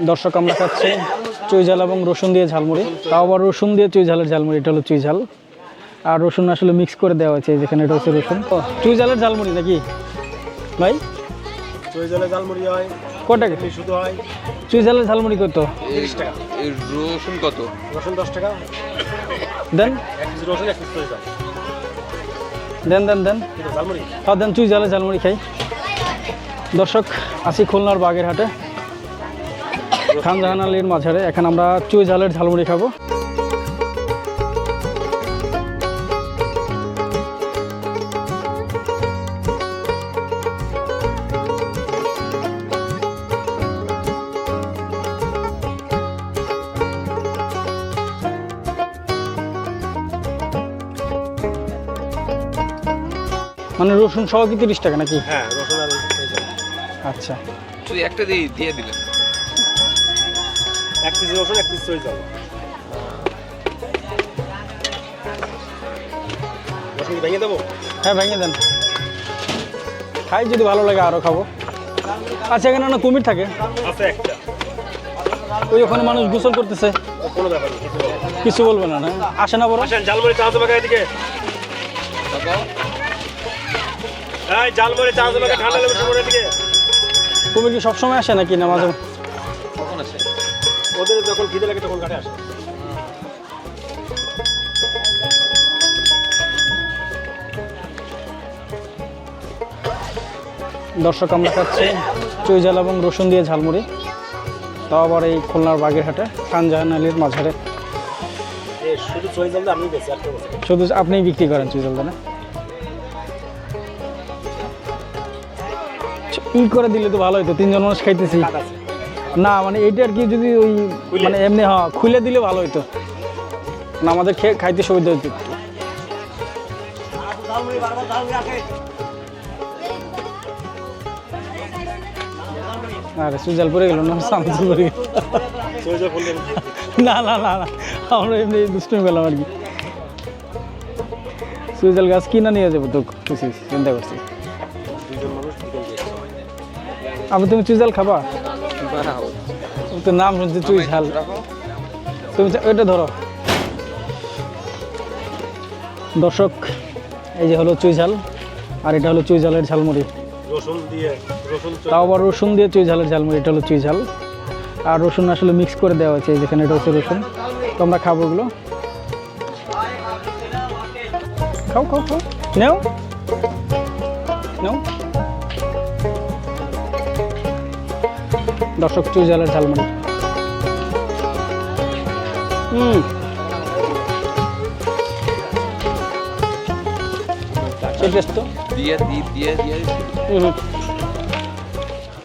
দর্শক আমরা খাচ্ছি চুই ঝাল এবং রসুন দিয়ে ঝালমুড়ি। তাও আবার রসুন দিয়ে চুই ঝালের ঝালমুড়ি এটা হলো চুই ঝাল আর রসুন আসলে মিক্স করে দেওয়া হয়েছে যেখানে এটা হচ্ছে রসুন। ও, চুই ঝালের ঝালমুড়ি নাকি? ভাই? চই জলে জালমুড়ি হয় শুধু হয়। ঝালমুড়ি কত? তিরিশ টাকা। রসুন কত? রসুন দশ টাকা। দেন। রসুন এক দেন দেন দেন। ঝালের ঝালমুড়ি খাই। দর্শক আছি খুলনার বাগেরহাটে। খানজাহান আলীর মাঝারে। এখন আমরা চুই ঝালের ঝালমুড়ি খাব। মানে রসুন সহ কি তিরিশ টাকা নাকি? হ্যাঁ রসুন আর আচ্ছা। শুধু একটা দিয়ে দিয়ে দিলেন। এক কেজি রসুন এক চই জল রসুন ভেঙে দেবো? হ্যাঁ ভেঙে দেন। খাই যদি ভালো লাগে আরও খাব। আচ্ছা এখানে না কুমির থাকে? আছে একটা। ওই ওখানে মানুষ গোসল করতেছে। কোনো ব্যাপার কিছু বলবে না। না আসে না বড় আসেন জালমুড়ি চা দেবে এদিকে। এই জালমুড়ি চা দেবে ঠান্ডা লেবু শুনুন এদিকে। কুমির কি সবসময় আসে নাকি না মাঝে কখন আছে ওদের যখন খিদে লাগে তখন ঘাটে আসে। দর্শক আমরা খাচ্ছি চুই ঝাল এবং রসুন দিয়ে ঝালমুড়ি। তাও আবার এই খুলনার বাগেরহাটে খানজাহান আলীর মাঝারে। শুধু চই জল দিয়ে আমি বেশি আর কেউ বলছে না। শুধু আপনিই বিক্রি করেন ঝালটা না? ই করে দিলে তো ভালো হতো তিনজন মানুষ খাইতেছি। না মানে এইটা আর কি যদি ওই মানে এমনি হ্যাঁ খুলে দিলে ভালো হইতো। না আমাদের খেয়ে খাইতে সুবিধা একটু। আরে সুজাল পড়ে গেল না? গেল। ফুল না না না না আমরা এমনি দুষ্টুমি পেলাম আর কি। সুজাল গাছ কিনা নিয়ে যাব তো চিন্তা করছি আবার তুমি চুইজাল খাবা? তো নাম শুনছি চুই ঝাল। তুমি ওইটা ধরো। দর্শক এই যে হলো চুই ঝাল আর এটা হলো চুই ঝালের ঝালমুড়ি। রসুন দিয়ে তাও আবার রসুন দিয়ে চুই ঝালের ঝালমুড়ি এটা হলো চুই ঝাল। আর রসুন আসলে মিক্স করে দেওয়া হয়েছে যেখানে এটা হচ্ছে রসুন। তো আমরা খাব ওগুলো। খাও খাও খাও। নেও। নেও। দর্শক চুই ঝালের ঝালমুড়ি। হুম। সেই টেস্ট তো। দিয়ে দিয়ে দিয়ে দিয়ে। হুম।